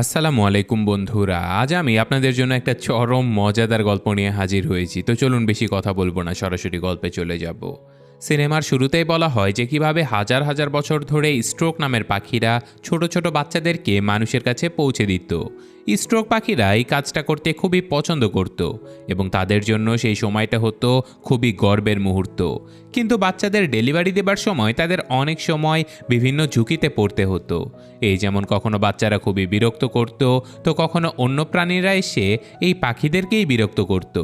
আসসালামু আলাইকুম বন্ধুরা, আজ আমি আপনাদের জন্য একটা চরম মজাদার গল্প নিয়ে হাজির হয়েছি। তো চলুন বেশি কথা বলব না, সরাসরি গল্পে চলে যাব। সিনেমার শুরুতেই বলা হয় যে কীভাবে হাজার হাজার বছর ধরে স্ট্রোক নামের পাখিরা ছোট ছোট বাচ্চাদেরকে মানুষের কাছে পৌঁছে দিত। স্ট্রোক পাখিরা এই কাজটা করতে খুবই পছন্দ করত এবং তাদের জন্য সেই সময়টা হতো খুবই গর্বের মুহূর্ত। কিন্তু বাচ্চাদের ডেলিভারি দেবার সময় তাদের অনেক সময় বিভিন্ন ঝুঁকিতে পড়তে হতো। এই যেমন কখনো বাচ্চারা খুবই বিরক্ত করত, তো কখনো অন্য প্রাণীরা এসে এই পাখিদেরকেই বিরক্ত করতো।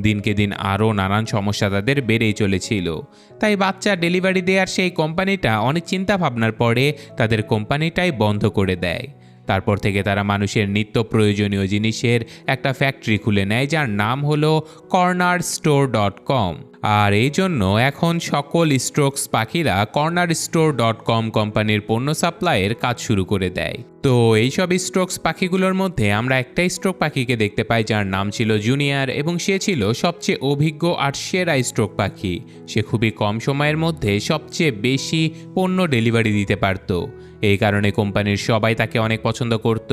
দিনকে দিন আরও নানান সমস্যা তাদের বেড়েই চলেছিল। তাই বাচ্চা ডেলিভারি দেওয়ার সেই কোম্পানিটা অনেক চিন্তা ভাবনার পরে তাদের কোম্পানিটাই বন্ধ করে দেয়। তারপর থেকে তারা মানুষের নিত্য প্রয়োজনীয় জিনিসের একটা ফ্যাক্টরি খুলে নেয় যার নাম হলো কর্নার স্টোর ডট কম আর এই জন্য এখন সকল স্ট্রোকস পাখিরা কর্নার স্টোর ডট কম কোম্পানির পণ্য সাপ্লাইয়ের কাজ শুরু করে দেয়। তো এইসব স্ট্রোকস পাখিগুলোর মধ্যে আমরা একটাই স্ট্রোক পাখিকে দেখতে পাই যার নাম ছিল জুনিয়র এবং সে ছিল সবচেয়ে অভিজ্ঞ আর সেরা স্ট্রোক পাখি। সে খুবই কম সময়ের মধ্যে সবচেয়ে বেশি পণ্য ডেলিভারি দিতে পারত। এই কারণে কোম্পানির সবাই তাকে অনেক পছন্দ করত।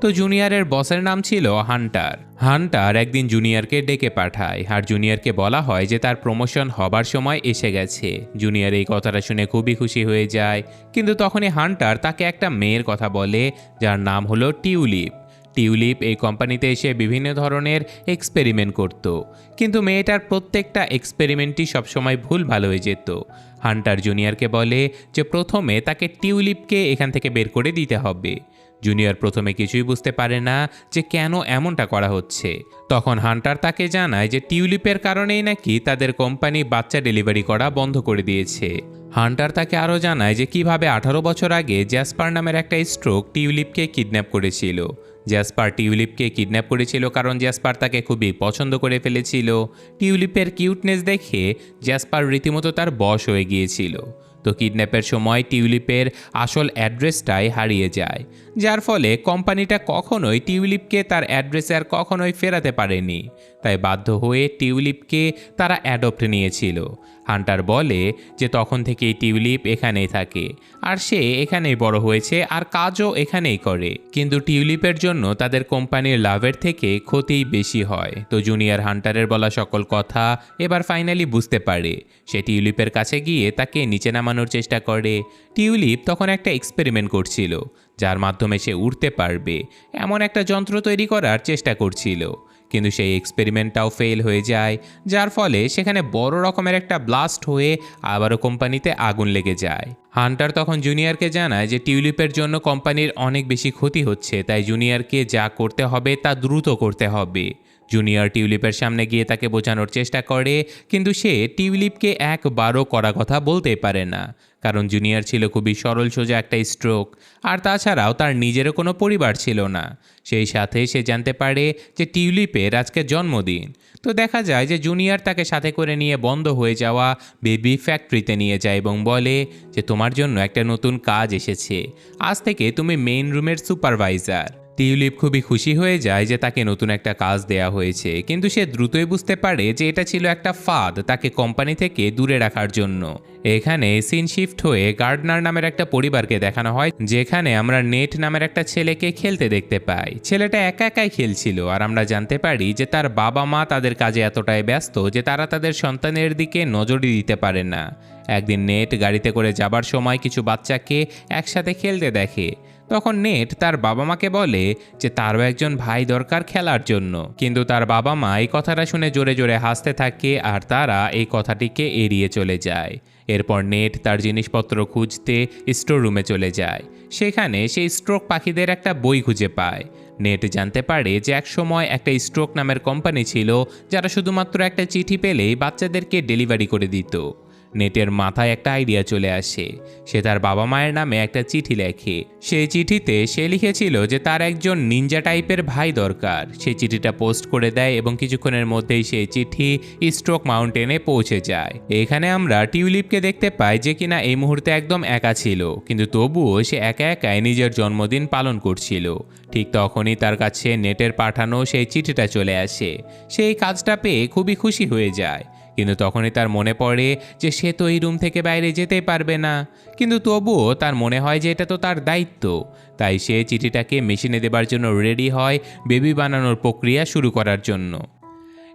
তো জুনিয়রের বসের নাম ছিল হান্টার। হান্টার একদিন জুনিয়রকে ডেকে পাঠায় আর জুনিয়রকে বলা হয় যে তার প্রমোশন হবার সময় এসে গেছে। জুনিয়র এই কথাটা শুনে খুবই খুশি হয়ে যায়। কিন্তু তখনই হান্টার তাকে একটা মেয়ের কথা বলে, যার নাম হলো টিউলিপ। টিউলিপ এই কোম্পানিতে এসে বিভিন্ন ধরনের এক্সপেরিমেন্ট করত। কিন্তু মেয়েটার প্রত্যেকটা এক্সপেরিমেন্টই সবসময় ভুল ভালো হয়ে যেত। হান্টার জুনিয়রকে বলে যে প্রথমে তাকে টিউলিপকে এখান থেকে বের করে দিতে হবে। জুনিয়র প্রথমে কিছুই বুঝতে পারে না যে কেন এমনটা করা হচ্ছে। তখন হান্টার তাকে জানায় যে টিউলিপের কারণেই নাকি তাদের কোম্পানি বাচ্চা ডেলিভারি করা বন্ধ করে দিয়েছে। হান্টার তাকে আরও জানায় যে কীভাবে আঠারো বছর আগে জ্যাসপার নামের একটা স্ট্রোক টিউলিপকে কিডন্যাপ করেছিল। জ্যাসপার টিউলিপকে কিডন্যাপ করেছিল কারণ জ্যাসপার তাকে খুবই পছন্দ করে ফেলেছিল। টিউলিপের কিউটনেস দেখে জ্যাসপার রীতিমতো তার বশ হয়ে গিয়েছিল। তো কিডন্যাপের সময় টিউলিপের আসল অ্যাড্রেসটাই হারিয়ে যায়। যার ফলে কোম্পানিটা কখনোই টিউলিপকে তার অ্যাড্রেসে আর কখনোই ফেরাতে পারেনি। তাই বাধ্য হয়ে টিউলিপকে তারা অ্যাডপ্ট নিয়েছিল। হান্টার বলে যে তখন থেকেই টিউলিপ এখানেই থাকে। আর সে এখানেই বড় হয়েছে আর কাজও এখানেই করে। কিন্তু টিউলিপের জন্য তাদের কোম্পানির লাভের থেকে ক্ষতিই বেশি হয়। তো জুনিয়র হান্টারের বলা সকল কথা এবার ফাইনালি বুঝতে পারে। সে টিউলিপের কাছে গিয়ে তাকে নিচে নামানোর চেষ্টা করে। টিউলিপ তখন একটা এক্সপেরিমেন্ট করছিল, যার মাধ্যমে সে উঠতে পারবে। এমন একটা যন্ত্র তৈরি করার চেষ্টা করছিল। কিন্তু সেই এক্সপেরিমেন্টটাও ফেল হয়ে যায়, যার ফলে সেখানে বড় রকমের একটা ব্লাস্ট হয়ে আবারও কোম্পানিতে আগুন লেগে যায়। হান্টার তখন জুনিয়রকে জানায় যে টিউলিপের জন্য কোম্পানির অনেক বেশি ক্ষতি হচ্ছে, তাই জুনিয়রকে যা করতে হবে তা দ্রুত করতে হবে। জুনিয়র টিউলিপের সামনে গিয়ে তাকে বোঝানোর চেষ্টা করে, কিন্তু সে টিউলিপকে একবারও করা কথা বলতে পারে না। কারণ জুনিয়র ছিল খুবই সরল, সোজা একটা স্ট্রোক আর তাছাড়াও তার নিজেরও কোনো পরিবার ছিল না। সেই সাথে সে জানতে পারে যে টিউলিপের আজকে জন্মদিন। তো দেখা যায় যে জুনিয়র তাকে সাথে করে নিয়ে বন্ধ হয়ে যাওয়া বেবি ফ্যাক্টরিতে নিয়ে যায় এবং বলে যে, তোমার জন্য একটা নতুন কাজ এসেছে। আজ থেকে তুমি মেইন রুমের সুপারভাইজার টিউলিপ খুবই খুশি হয়ে যায় যে তাকে নতুন একটা কাজ দেয়া হয়েছে। কিন্তু সে দ্রুতই বুঝতে পারে যে এটা ছিল একটা ফাঁদ তাকে কোম্পানি থেকে দূরে রাখার জন্য। এখানে সিন শিফট হয়ে গার্ডনার নামের একটা পরিবারকে দেখানো হয়, যেখানে আমরা নেট নামের একটা ছেলেকে খেলতে দেখতে পাই। ছেলেটা একা একাই খেলছিল আর আমরা জানতে পারি যে তার বাবা মা তাদের কাজে এতটাই ব্যস্ত যে তারা তাদের সন্তানের দিকে নজরই দিতে পারে না। একদিন নেট গাড়িতে করে যাবার সময় কিছু বাচ্চাকে একসাথে খেলতে দেখে। তখন নেট তার বাবা মাকে বলে যে তারও একজন ভাই দরকার খেলার জন্য। কিন্তু তার বাবা মা এই কথাটা শুনে জোরে জোরে হাসতে থাকে আর তারা এই কথাটিকে এড়িয়ে চলে যায়। এরপর নেট তার জিনিসপত্র খুঁজতে স্টোর রুমে চলে যায়। সেখানে সেই স্ট্রোক পাখিদের একটা বই খুঁজে পায়। নেট জানতে পারে যে এক সময় একটা স্ট্রোক নামের কোম্পানি ছিল যারা শুধুমাত্র একটা চিঠি পেলেই বাচ্চাদেরকে ডেলিভারি করে দিত। নেটের মাথায় একটা আইডিয়া চলে আসে। সে তার বাবা মায়ের নামে একটা চিঠি লেখে। সেই চিঠিতে সে লিখেছিল যে তার একজন নিনজা টাইপের ভাই দরকার। সেই চিঠিটা পোস্ট করে দেয় এবং কিছুক্ষণের মধ্যেই সেই চিঠি স্ট্রোক মাউন্টেনে পৌঁছে যায়। এখানে আমরা টিউলিপকে দেখতে পাই যে কিনা এই মুহূর্তে একদম একা ছিল, কিন্তু তবুও সে একা একাই নিজের জন্মদিন পালন করছিল। ঠিক তখনই তার কাছে নেটের পাঠানো সেই চিঠিটা চলে আসে। সেই কাজটা পেয়ে খুবই খুশি হয়ে যায়। কিন্তু তখনই তার মনে পড়ে যে সে তো এই রুম থেকে বাইরে যেতেই পারবে না। কিন্তু তবুও তার মনে হয় যে এটা তো তার দায়িত্ব। তাই সে চিঠিটাকে মেশিনে দেবার জন্য রেডি হয় বেবি বানানোর প্রক্রিয়া শুরু করার জন্য।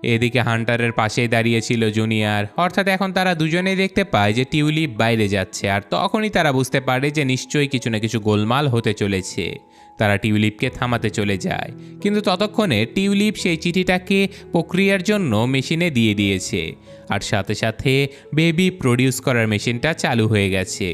এদিকে হান্টারের পাশেই দাঁড়িয়েছিল জুনিয়র। অর্থাৎ এখন তারা দুজনেই দেখতে পায় যে টিউলিপ বাইরে যাচ্ছে। আর তখনই তারা বুঝতে পারে যে নিশ্চয়ই কিছু না কিছু গোলমাল হতে চলেছে। তারা টিউলিপকে থামাতে চলে যায়। কিন্তু ততক্ষণে টিউলিপ সেই চিঠিটাকে প্রক্রিয়ার জন্য মেশিনে দিয়ে দিয়েছে। আর সাথে সাথে বেবি প্রডিউস করার মেশিনটা চালু হয়ে গেছে।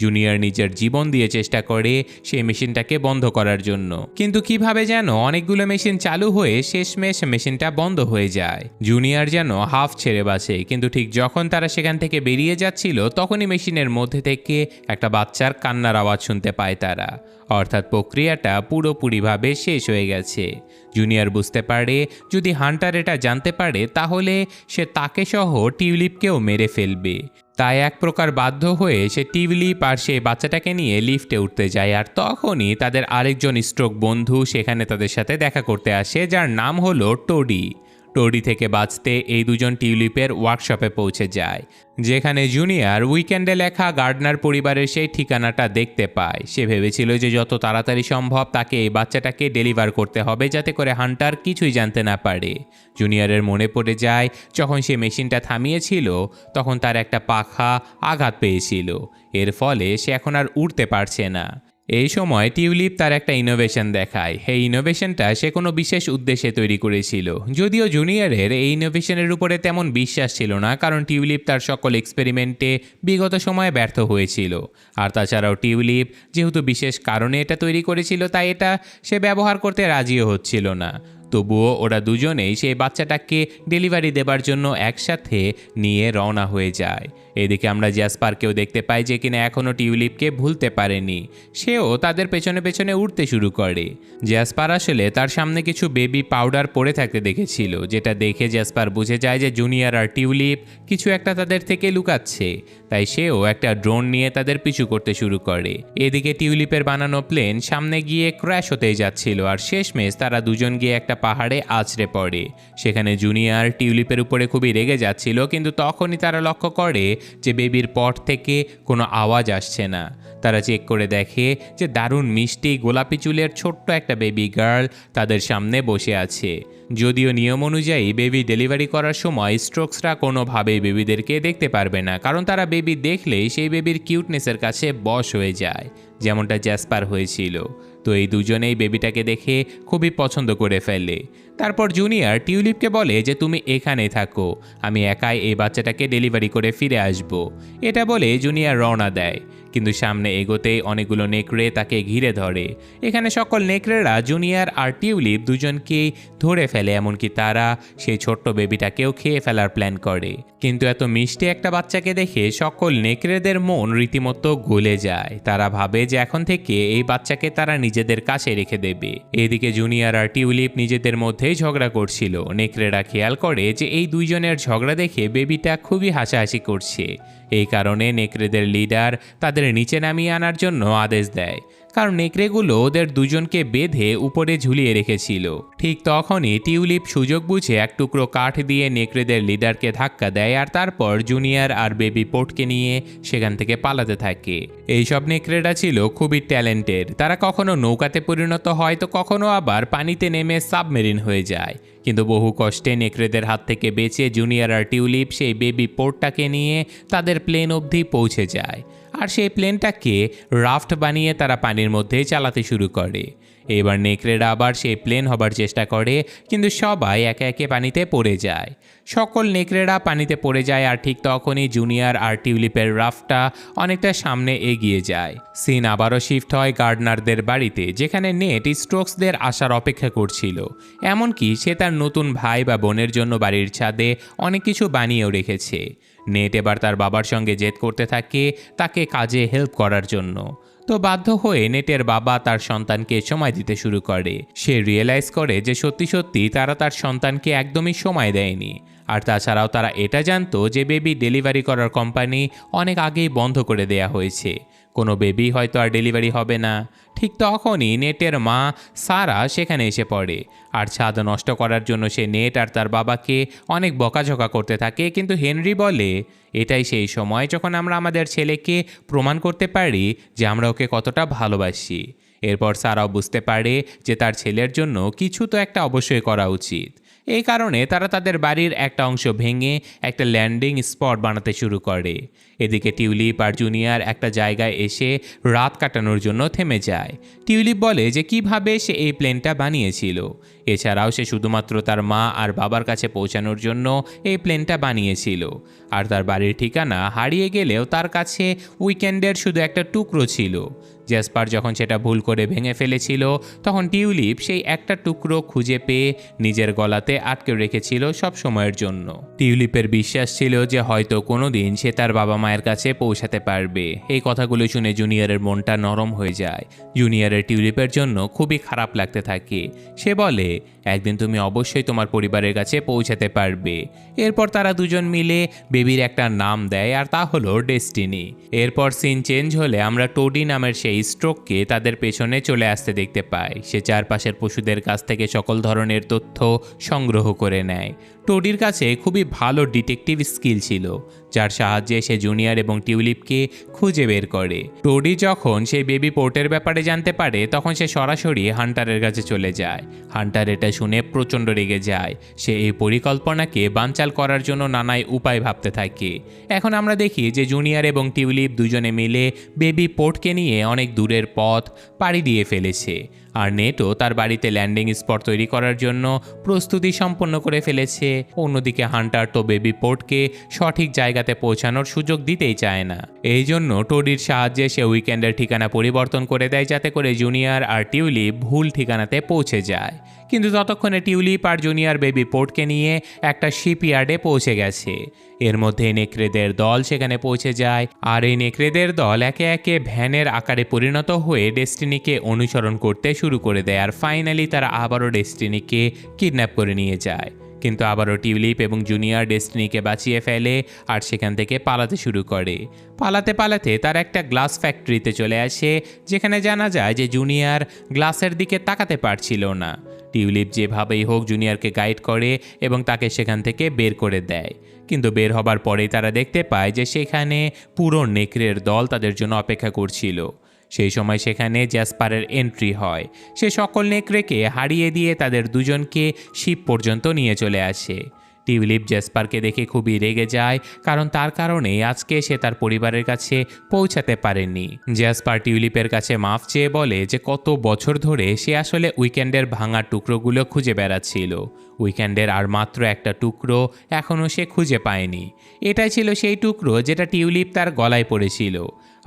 জুনিয়র নিজের জীবন দিয়ে চেষ্টা করে সেই মেশিনটাকে বন্ধ করার জন্য। কিন্তু কীভাবে যেন অনেকগুলো মেশিন চালু হয়ে শেষমেশ মেশিনটা বন্ধ হয়ে যায়। জুনিয়র যেন হাফ ছেড়ে বাসে কিন্তু ঠিক যখন তারা সেখান থেকে বেরিয়ে যাচ্ছিল, তখনই মেশিনের মধ্যে থেকে একটা বাচ্চার কান্নার আওয়াজ শুনতে পায় তারা। অর্থাৎ প্রক্রিয়াটা পুরোপুরিভাবে শেষ হয়ে গেছে। জুনিয়র বুঝতে পারে, যদি হান্টার এটা জানতে পারে, তাহলে সে তাকে সহ টিউলিপকেও মেরে ফেলবে। তাই এক প্রকার বাধ্য হয়ে সে টিভিলি আর সেই বাচ্চাটাকে নিয়ে লিফটে উঠতে যায় আর তখনই তাদের আরেকজন স্ট্রোক বন্ধু সেখানে তাদের সাথে দেখা করতে আসে যার নাম হলো টোডি। টোডি থেকে বাঁচতে এই দুজন টিউলিপের ওয়ার্কশপে পৌঁছে যায়, যেখানে জুনিয়র উইকেন্ডে লেখা গার্ডনার পরিবারের সেই ঠিকানাটা দেখতে পায়। সে ভেবেছিল যে যত তাড়াতাড়ি সম্ভব তাকে এই বাচ্চাটাকে ডেলিভার করতে হবে যাতে করে হান্টার কিছুই জানতে না পারে। জুনিয়রের মনে পড়ে যায়, যখন সে মেশিনটা থামিয়েছিল, তখন তার একটা পাখা আঘাত পেয়েছিল। এর ফলে সে এখন আর উড়তে পারছে না। এই সময় টিউলিপ তার একটা ইনোভেশন দেখায়। এই ইনোভেশনটা সে কোনো বিশেষ উদ্দেশ্যে তৈরি করেছিল। যদিও জুনিয়রের এই ইনোভেশনের উপরে তেমন বিশ্বাস ছিল না, কারণ টিউলিপ তার সকল এক্সপেরিমেন্টে বিগত সময়ে ব্যর্থ হয়েছিল। আর তাছাড়াও টিউলিপ যেহেতু বিশেষ কারণে এটা তৈরি করেছিল, তাই এটা সে ব্যবহার করতে রাজিও হচ্ছিল না। তবুও ওরা দুজনেই সেই বাচ্চাটাকে ডেলিভারি দেবার জন্য একসাথে নিয়ে রওনা হয়ে যায়। এদিকে আমরা জ্যাসপারকেও দেখতে পাই যে কিনা এখনও টিউলিপকে ভুলতে পারেনি। সেও তাদের পেছনে পেছনে উঠতে শুরু করে। জ্যাসপার আসলে তার সামনে কিছু বেবি পাউডার পড়ে থাকতে দেখেছিল, যেটা দেখে জ্যাসপার বুঝে যায় যে জুনিয়র আর টিউলিপ কিছু একটা তাদের থেকে লুকাচ্ছে। তাই সেও একটা ড্রোন নিয়ে তাদের পিছু করতে শুরু করে। এদিকে টিউলিপের বানানো প্লেন সামনে গিয়ে ক্র্যাশ হতেই যাচ্ছিল আর শেষমেশ তারা দুজন গিয়ে একটা পাহাড়ে আছড়ে পড়ে। সেখানে জুনিয়র টিউলিপের উপরে খুবই রেগে যাচ্ছিল, কিন্তু তখনই তারা লক্ষ্য করে যে বেবির পট থেকে কোনো আওয়াজ আসছে না। তারা চেক করে দেখে যে দারুণ মিষ্টি গোলাপি চুলের ছোট্ট একটা বেবি গার্ল তাদের সামনে বসে আছে। যদিও নিয়ম অনুযায়ী বেবি ডেলিভারি করার সময় স্ট্রোকসরা কোনোভাবেই বেবিদেরকে দেখতে পারবে না, কারণ তারা বেবি দেখলেই সেই বেবির কিউটনেসের কাছে বশ হয়ে যায়, যেমনটা জ্যাসপার হয়েছিল। তো এই দুজনেই বেবিটাকে দেখে খুবই পছন্দ করে ফেলে। তারপর জুনিয়র টিউলিপকে বলে যে, তুমি এখানে থাকো, আমি একাই এই বাচ্চাটাকে ডেলিভারি করে ফিরে আসব। এটা বলে জুনিয়র রওনা দেয়। কিন্তু সামনে এগোতেই অনেকগুলো নেকড়ে তাকে ঘিরে ধরে। এখানে সকল নেকড়েরা জুনিয়র আর টিউলিপ দুজনকেই ধরে ফেলে, এমনকি তারা সেই ছোট্ট বেবিটাকেও খেয়ে ফেলার প্ল্যান করে। কিন্তু এত মিষ্টি একটা বাচ্চাকে দেখে সকল নেকড়েদের মন রীতিমতো গলে যায়। তারা ভাবে যে এখন থেকে এই বাচ্চাকে তারা নিজেদের কাছে রেখে দেবে। এদিকে জুনিয়র আর টিউলিপ নিজেদের মধ্যেই ঝগড়া করছিল। নেকড়েরা খেয়াল করে যে এই দুইজনের ঝগড়া দেখে বেবিটা খুবই হাসাহাসি করছে। এই কারণে নেকড়েদের লিডার তাদের নিচে নামিয়ে আনার জন্য আদেশ দেয়। কারণ নেকড়েগুলো ওদের দুজনকে বেঁধে উপরে ঝুলিয়ে রেখেছিল। ঠিক তখনই টিউলিপ সুযোগ বুঝে এক টুকরো কাঠ দিয়ে নেকড়েদের লিডারকে ধাক্কা দেয় আর তারপর জুনিয়র আর বেবি পোর্টকে নিয়ে সেখান থেকে পালাতে থাকে। এইসব নেকড়েরা ছিল খুবই ট্যালেন্টেড। তারা কখনো নৌকাতে পরিণত হয় তো কখনো আবার পানিতে নেমে সাবমেরিন হয়ে যায়। কিন্তু বহু কষ্টে নেকড়েদের হাত থেকে বেঁচে জুনিয়র আর টিউলিপ সেই বেবি পোর্টটাকে নিয়ে তাদের প্লেন অবধি পৌঁছে যায়। আর সেই প্লেনটাকে রাফট বানিয়ে তারা পানির মধ্যে চালাতে শুরু করে। এবার নেকড়েরা আবার সেই প্লেন হবার চেষ্টা করে, কিন্তু সবাই একে একে পানিতে পড়ে যায়। সকল নেকড়েরা পানিতে পড়ে যায় আর ঠিক তখনই জুনিয়র আর টিউলিপের রাফটা অনেকটা সামনে এগিয়ে যায়। সিন আবারও শিফট হয় গার্ডনারদের বাড়িতে, যেখানে নেট স্ট্রোকসদের আসার অপেক্ষা করছিল। এমনকি সে তার নতুন ভাই বা বোনের জন্য বাড়ির ছাদে অনেক কিছু বানিয়েও রেখেছে। নেট এবার তার বাবার সঙ্গে জেদ করতে থাকে তাকে কাজে হেল্প করার জন্য। তো বাধ্য হয়ে নেটের বাবা তার সন্তানকে সময় দিতে শুরু করে। সে রিয়েলাইজ করে যে সত্যি সত্যি তারা তার সন্তানকে একদমই সময় দেয়নি। আর তাছাড়াও তারা এটা জানতো যে বেবি ডেলিভারি করার কোম্পানি অনেক আগেই বন্ধ করে দেয়া হয়েছে। কোনো বেবি হয়তো আর ডেলিভারি হবে না। ঠিক তখনই নেটের মা সারা সেখানে এসে পড়ে। আর ছাদ নষ্ট করার জন্য সে নেট আর তার বাবাকে অনেক বকাঝকা করতে থাকে। কিন্তু হেনরি বলে, এটাই সেই সময় যখন আমরা আমাদের ছেলেকে প্রমাণ করতে পারি যে আমরা ওকে কতটা ভালোবাসি। এরপর সারাও বুঝতে পারে যে তার ছেলের জন্য কিছু তো একটা অবশ্যই করা উচিত। এই কারণে তারা তাদের বাড়ির একটা অংশ ভেঙে একটা ল্যান্ডিং স্পট বানাতে শুরু করে। এদিকে টিউলিপ আর জুনিয়র একটা জায়গায় এসে রাত কাটানোর জন্য থেমে যায়। টিউলিপ বলে যে কীভাবে সে এই প্লেনটা বানিয়েছিল। এছাড়াও সে শুধুমাত্র তার মা আর বাবার কাছে পৌঁছানোর জন্য এই প্লেনটা বানিয়েছিল। আর তার বাড়ির ঠিকানা হারিয়ে গেলেও তার কাছে উইকেন্ডের শুধু একটা টুকরো ছিল। জ্যাসপার যখন সেটা ভুল করে ভেঙে ফেলেছিল, তখন টিউলিপ সেই একটা টুকরো খুঁজে পেয়ে নিজের গলাতে আটকে রেখেছিল সব সময়ের জন্য। টিউলিপের বিশ্বাস ছিল যে হয়তো কোনো দিন সে তার বাবা মায়ের কাছে পৌঁছাতে পারবে। এই কথাগুলো শুনে জুনিয়রের মনটা নরম হয়ে যায়। জুনিয়রের টিউলিপের জন্য খুবই খারাপ লাগতে থাকে। সে বলে, একদিন তুমি অবশ্যই তোমার পরিবারের কাছে পৌঁছাতে পারবে। এরপর তারা দুজন মিলে বেবির একটা নাম দেয় আর তা হলো ডেস্টিনি। এরপর সিন চেঞ্জ হলে আমরা টোডি নামের সেই স্ট্রোককে তাদের পেছনে চলে আসতে দেখতে পায়। সে চারপাশের পশুদের কাছ থেকে সকল ধরনের তথ্য সংগ্রহ করে নেয়। টোডির কাছে খুবই ভালো ডিটেকটিভ স্কিল ছিল, যার সাহায্যে সে জুনিয়র এবং টিউলিপকে খুঁজে বের করে। টোডি যখন সেই বেবি পোর্টের ব্যাপারে জানতে পারে, তখন সে সরাসরি হান্টারের কাছে চলে যায়। হান্টার এটা শুনে প্রচণ্ড রেগে যায়। সে এই পরিকল্পনাকে বানচাল করার জন্য নানাই উপায় ভাবতে থাকে। এখন আমরা দেখি যে জুনিয়র এবং টিউলিপ দুজনে মিলে বেবি পোর্টকে নিয়ে অনেক দূরের পথ পাড়ি দিয়ে ফেলেছে। আর নেটও তার বাড়িতে ল্যান্ডিং স্পট তৈরি করার জন্য প্রস্তুতি সম্পন্ন করে ফেলেছে। অন্যদিকে হান্টার তো বেবি পোর্টকে সঠিক জায়গাতে পৌঁছানোর সুযোগ দিতেই চায় না। এই জন্য টোডির সাহায্যে সে উইকেন্ডের ঠিকানা পরিবর্তন করে দেয় যাতে করে জুনিয়র আর টিউলিপ ভুল ঠিকানাতে পৌঁছে যায়। কিন্তু ততক্ষণে টিউলিপ আর জুনিয়র বেবি পোর্টকে নিয়ে একটা শিপইয়ার্ডে পৌঁছে গেছে। এর মধ্যে নেকড়েদের দল সেখানে পৌঁছে যায়, আর এই নেকড়েদের দল একে একে ভ্যানের আকারে পরিণত হয়ে ডেস্টিনিকে অনুসরণ করতে শুরু করে দেয়, আর ফাইনালি তারা আবারও ডেস্টিনিকে কিডন্যাপ করে নিয়ে যায়। কিন্তু আবারও টিউলিপ এবং জুনিয়র ডেস্টিনিকে বাঁচিয়ে ফেলে, আর সেখান থেকে পালাতে শুরু করে। পালাতে পালাতে তার একটা গ্লাস ফ্যাক্টরিতে চলে আসে, যেখানে জানা যায় যে জুনিয়র গ্লাসের দিকে তাকাতে পারছিল না। টিউলিপ যেভাবেই হোক জুনিয়রকে গাইড করে এবং তাকে সেখান থেকে বের করে দেয়। কিন্তু বের হবার পরেই তারা দেখতে পায় যে সেখানে পুরো নেকড়ের দল তাদের জন্য অপেক্ষা করছিল। সেই সময় সেখানে জ্যাসপারের এন্ট্রি হয়। সে সকল নেকড়েকে হারিয়ে দিয়ে তাদের দুজনকে শিপ পর্যন্ত নিয়ে চলে আসে। টিউলিপ জ্যাসপারকে দেখে খুবই রেগে যায়, কারণ তার কারণে আজকে সে তার পরিবারের কাছে পৌঁছাতে পারেনি। জ্যাসপার টিউলিপের কাছে মাফ চেয়ে বলে যে কত বছর ধরে সে আসলে উইকেন্ডের ভাঙা টুকরোগুলো খুঁজে বেড়াচ্ছিল। উইকেন্ডের আর মাত্র একটা টুকরো এখনও সে খুঁজে পায়নি। এটাই ছিল সেই টুকরো যেটা টিউলিপ তার গলায় পড়েছিল।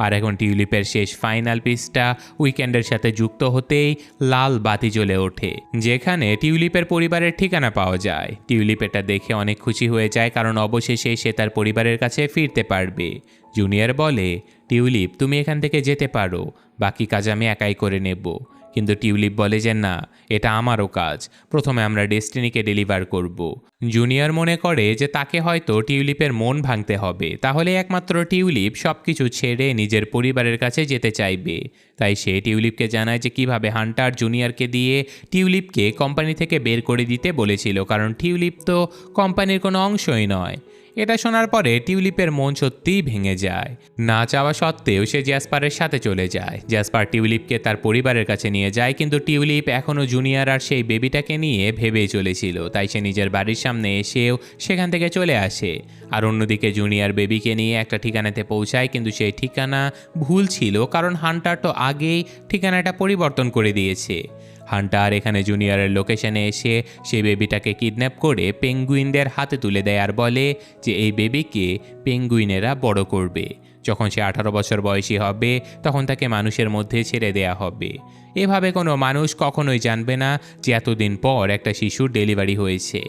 আর এখন টিউলিপের শেষ ফাইনাল পিসটা উইকেন্ডের সাথে যুক্ত হতেই লাল বাতি জ্বলে ওঠে, যেখানে টিউলিপের পরিবারের ঠিকানা পাওয়া যায়। টিউলিপ এটা দেখে অনেক খুশি হয়ে যায়, কারণ অবশেষে সে তার পরিবারের কাছে ফিরতে পারবে। জুনিয়র বলে, টিউলিপ, তুমি এখান থেকে যেতে পারো, বাকি কাজ আমি একাই করে নেব। কিন্তু টিউলিপ বলে যে, না, এটা আমারও কাজ। প্রথমে আমরা ডেস্টিনিকে ডেলিভার করব। জুনিয়র মনে করে যে, তাকে হয়তো টিউলিপের মন ভাঙতে হবে। তাহলে একমাত্র টিউলিপ সব কিছু ছেড়ে নিজের পরিবারের কাছে যেতে চাইবে। তাই সে টিউলিপকে জানায় যে, কীভাবে হান্টার জুনিয়রকে দিয়ে টিউলিপকে কোম্পানি থেকে বের করে দিতে বলেছিল। কারণ টিউলিপ তো কোম্পানির কোনো অংশই নয়। এটা শোনার পরে টিউলিপের মন সত্যিই ভেঙে যায়। না চাওয়া সত্ত্বেও সে জ্যাসপারের সাথে চলে যায়। জ্যাসপার টিউলিপকে তার পরিবারের কাছে নিয়ে যায়, কিন্তু টিউলিপ এখনও জুনিয়র আর সেই বেবিটাকে নিয়ে ভেবেই চলেছিল। তাই সে নিজের বাড়ির সামনে এসেও সেখান থেকে চলে আসে। আর অন্যদিকে জুনিয়র বেবিকে নিয়ে একটা ঠিকানাতে পৌঁছায়, কিন্তু সেই ঠিকানা ভুল ছিল, কারণ হান্টার তো আগেই ঠিকানাটা পরিবর্তন করে দিয়েছে। হান্টার এখানে জুনিয়রের লোকেশনে এসে সে বেবিটাকে কিডন্যাপ করে পেঙ্গুইনদের হাতে তুলে দেয় আর বলে যে এই বেবিকে পেঙ্গুইনেরা বড় করবে। যখন সে আঠারো বছর বয়সী হবে, তখন তাকে মানুষের মধ্যে ছেড়ে দেয়া হবে। এভাবে কোনো মানুষ কখনোই জানবে না যে এতদিন পর একটা শিশুর ডেলিভারি হয়েছে।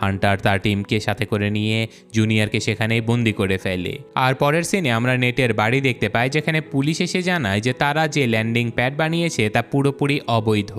হান্টার তার টিমকে সাথে করে নিয়ে জুনিয়রকে সেখানেই বন্দি করে ফেলে। আর পরের সিনে আমরা নেটের বাড়ি দেখতে পাই, যেখানে পুলিশ এসে জানায় যে তারা যে ল্যান্ডিং প্যাড বানিয়েছে তা পুরোপুরি অবৈধ।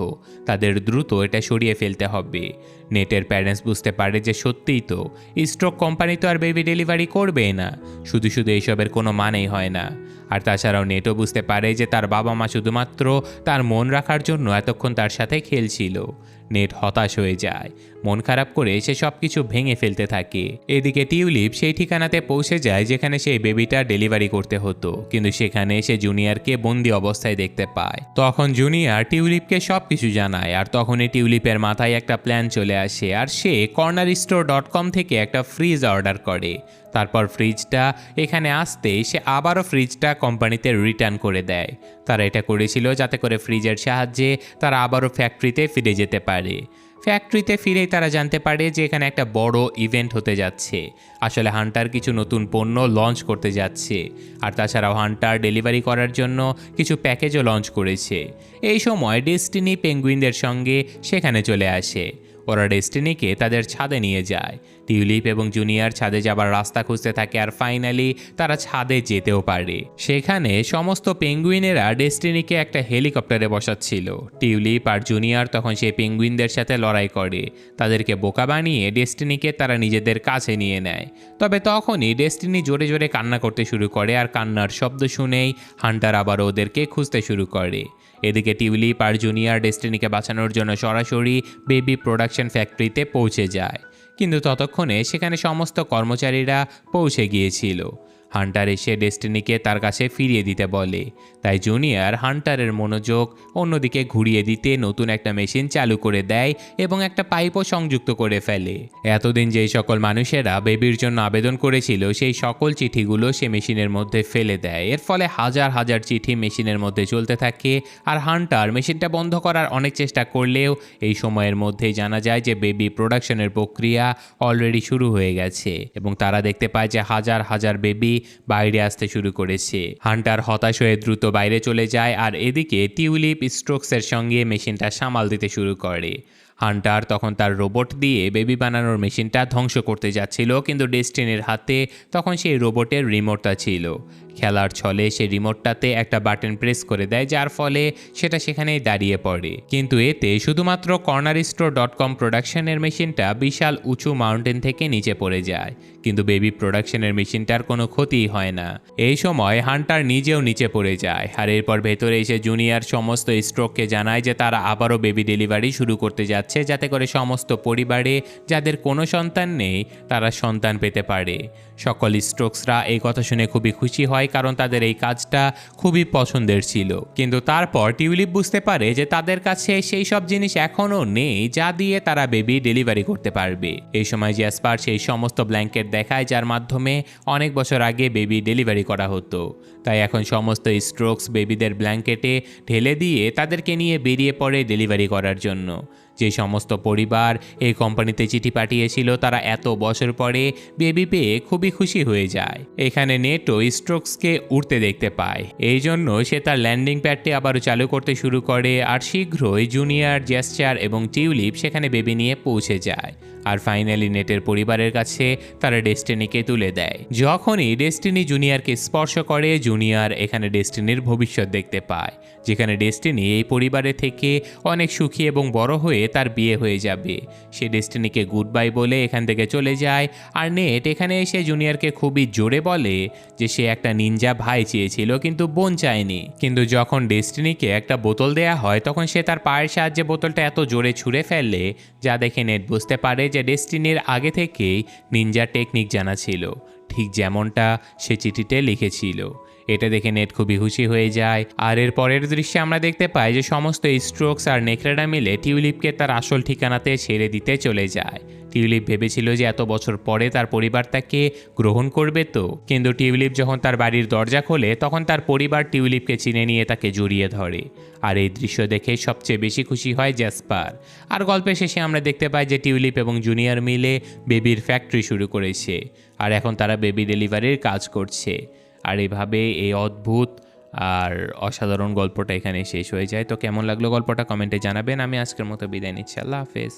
তাদের দ্রুত এটা সরিয়ে ফেলতে হবে। নেটের প্যারেন্টস বুঝতে পারে যে সত্যিই তো স্ট্রোক কোম্পানি তো আর বেবি ডেলিভারি করবে না। শুধু শুধু এইসবের কোনো মানেই হয় না। আর তাছাড়াও নেটও বুঝতে পারে যে তার বাবা মা শুধুমাত্র তার মন রাখার জন্য এতক্ষণ তার সাথে খেলছিল। নেট হতাশ হয়ে যায়। মন খারাপ করে সে সব কিছু ভেঙে ফেলতে থাকে। এদিকে টিউলিপ সেই ঠিকানাতে পৌঁছে যায় যেখানে সেই বেবিটা ডেলিভারি করতে হতো, কিন্তু সেখানে সে জুনিয়রকে বন্দি অবস্থায় দেখতে পায়। তখন জুনিয়র টিউলিপকে সব কিছু জানায়, আর তখনই টিউলিপের মাথায় একটা প্ল্যান চলে আসে, আর সে কর্নার স্টোর ডট কম থেকে একটা ফ্রিজ অর্ডার করে। তারপর ফ্রিজটা এখানে আসতে সে আবারও ফ্রিজটা কোম্পানিতে রিটার্ন করে দেয়। তারা এটা করেছিল যাতে করে ফ্রিজের সাহায্যে তারা আবারও ফ্যাক্টরিতে ফিরে যেতে পারে। ফ্যাক্টরিতে ফিরেই তারা জানতে পারে যে এখানে একটা বড় ইভেন্ট হতে যাচ্ছে। আসলে হান্টার কিছু নতুন পণ্য লঞ্চ করতে যাচ্ছে। আর তাছাড়াও হান্টার ডেলিভারি করার জন্য কিছু প্যাকেজও লঞ্চ করেছে। এই সময় ডেস্টিনি পেঙ্গুইনদের সঙ্গে সেখানে চলে আসে। ওরা ডেস্টিনিকে তাদের ছাদে নিয়ে যায়। টিউলিপ এবং জুনিয়র ছাদে যাবার রাস্তা খুঁজতে থাকে আর ফাইনালি তারা ছাদে যেতেও পারে। সেখানে সমস্ত পেঙ্গুইনেরা ডেস্টিনিকে একটা হেলিকপ্টারে বসাচ্ছিল। টিউলিপ আর জুনিয়র তখন সেই পেঙ্গুইনদের সাথে লড়াই করে। তাদেরকে বোকা বানিয়ে ডেস্টিনিকে তারা নিজেদের কাছে নিয়ে নেয়। তবে তখনই ডেস্টিনি জোরে জোরে কান্না করতে শুরু করে আর কান্নার শব্দ শুনেই হান্টার আবার ওদেরকে খুঁজতে শুরু করে। এদিকে টিউলিপ আর জুনিয়র ডেস্টিনিকে বাঁচানোর জন্য সরাসরি বেবি প্রোডাকশন ফ্যাক্টরিতে পৌঁছে যায়। কিন্তু ততক্ষণে সেখানে সমস্ত কর্মচারীরা পৌঁছে গিয়েছিল। হান্টার এসে ডেস্টিনিকে তার কাছে ফিরিয়ে দিতে বলে। তাই জুনিয়র হান্টারের মনোযোগ অন্যদিকে ঘুরিয়ে দিতে নতুন একটা মেশিন চালু করে দেয় এবং একটা পাইপও সংযুক্ত করে ফেলে। এতদিন যেই সকল মানুষেরা বেবির জন্য আবেদন করেছিল, সেই সকল চিঠিগুলো সে মেশিনের মধ্যে ফেলে দেয়। এর ফলে হাজার হাজার চিঠি মেশিনের মধ্যে চলতে থাকে আর হান্টার মেশিনটা বন্ধ করার অনেক চেষ্টা করলেও এই সময়ের মধ্যেই জানা যায় যে বেবি প্রোডাকশনের প্রক্রিয়া অলরেডি শুরু হয়ে গেছে এবং তারা দেখতে পায় যে হাজার হাজার বেবি বাইরে আসতে শুরু করেছে। হান্টার হতাশ হয়ে দ্রুত বাইরে চলে যায় আর এদিকে টিউলিপ স্ট্রোকসের সঙ্গে মেশিনটা সামাল দিতে শুরু করে। হান্টার তখন তার রোবট দিয়ে বেবি বানানোর মেশিনটা ধ্বংস করতে যাচ্ছিল, কিন্তু ডেস্টিনির হাতে তখন সেই রোবটের রিমোটটা ছিল। খেলার ছলে সে রিমোটটাতে একটা বাটন প্রেস করে দেয়, যার ফলে সেটা সেখানেই দাঁড়িয়ে পড়ে। কিন্তু এতে শুধুমাত্র কর্নার স্টোর ডট কম প্রোডাকশনের মেশিনটা বিশাল উঁচু মাউন্টেন থেকে নিচে পড়ে যায়। কিন্তু বেবি প্রোডাকশনের মেশিনটার কোনো ক্ষতিই হয় না। এই সময় হান্টার নিজেও নিচে পড়ে যায়। আর এরপর ভেতরে এসে জুনিয়র সমস্ত স্ট্রোককে জানায় যে তারা আবারও বেবি ডেলিভারি শুরু করতে যাচ্ছে, যাতে করে সমস্ত পরিবারে যাদের কোনো সন্তান নেই, তারা সন্তান পেতে পারে। সকল স্ট্রোকসরা এই কথা শুনে খুবই খুশি হয় কারণ তাদের এই কাজটা খুবই পছন্দের ছিল। কিন্তু তারপর টিউলিপ বুঝতে পারে যে তাদের কাছে সেই সব জিনিস এখনও নেই যা দিয়ে তারা বেবি ডেলিভারি করতে পারবে। এই সময় জ্যাসপার সেই সমস্ত ব্ল্যাঙ্কেট দেখায় যার মাধ্যমে অনেক বছর আগে বেবি ডেলিভারি করা হতো। তাই এখন সমস্ত স্ট্রোকস বেবিদের ব্ল্যাঙ্কেটে ঢেলে দিয়ে তাদেরকে নিয়ে বেরিয়ে পড়ে ডেলিভারি করার জন্য। যে সমস্ত পরিবার এই কোম্পানিতে চিঠি পাঠিয়েছিল, তারা এত বছর পরে বেবি পেয়ে খুবই খুশি হয়ে যায়। এখানে নেটো স্ট্রোকসকে উঠতে দেখতে পায়। এই জন্য সে তার ল্যান্ডিং প্যাডটি আবারও চালু করতে শুরু করে আর শীঘ্রই জুনিয়র জেস্টার এবং টিউলিপ সেখানে বেবি নিয়ে পৌঁছে যায়। আর ফাইনালি নেটের পরিবারের কাছে তারা ডেস্টিনিকে তুলে দেয়। যখনই ডেস্টিনি জুনিয়রকে স্পর্শ করে, জুনিয়র এখানে ডেস্টিনির ভবিষ্যৎ দেখতে পায়, যেখানে ডেস্টিনি এই পরিবারে থেকে অনেক সুখী এবং বড় হয়ে তার বিয়ে হয়ে যাবে। সে ডেস্টিনিকে গুড বাই বলে এখান থেকে চলে যায়। আর নেট এখানে এসে জুনিয়রকে খুবই জোরে বলে যে সে একটা নিনজা ভাই চেয়েছিল, কিন্তু বোন চায়নি। কিন্তু যখন ডেস্টিনিকে একটা বোতল দেয়া হয়, তখন সে তার পায়ের সাহায্যে বোতলটা এত জোরে ছুঁড়ে ফেললে যা দেখে নেট বুঝতে পারে যে ডেস্টিনির আগে থেকেই নিনজা টেকনিক জানা ছিল। ঠিক যেমনটা সে চিঠিতে লিখেছিল। এটা দেখে নেট খুবই খুশি হয়ে যায়। আর এর পরের দৃশ্যে আমরা দেখতে পাই যে সমস্ত স্ট্রোকস আর নেকড়েরা মিলে টিউলিপকে তার আসল ঠিকানাতে ছেড়ে দিতে চলে যায়। টিউলিপ ভেবেছিল যে এত বছর পরে তার পরিবার তাকে গ্রহণ করবে তো। কিন্তু টিউলিপ যখন তার বাড়ির দরজা খোলে, তখন তার পরিবার টিউলিপকে চিনে নিয়ে তাকে জড়িয়ে ধরে। আর এই দৃশ্য দেখে সবচেয়ে বেশি খুশি হয় জ্যাসপার। আর গল্পের শেষে আমরা দেখতে পাই যে টিউলিপ এবং জুনিয়র মিলে বেবির ফ্যাক্টরি শুরু করেছে। আর এখন তারা বেবি ডেলিভারির কাজ করছে। আর এভাবে এই অদ্ভুত আর অসাধারণ গল্পটা এখানে শেষ হয়ে যায়। তো কেমন লাগল গল্পটা কমেন্টে জানাবেন। আমি আজকের মতো বিদায় নিচ্ছি। আল্লাহ হাফেজ।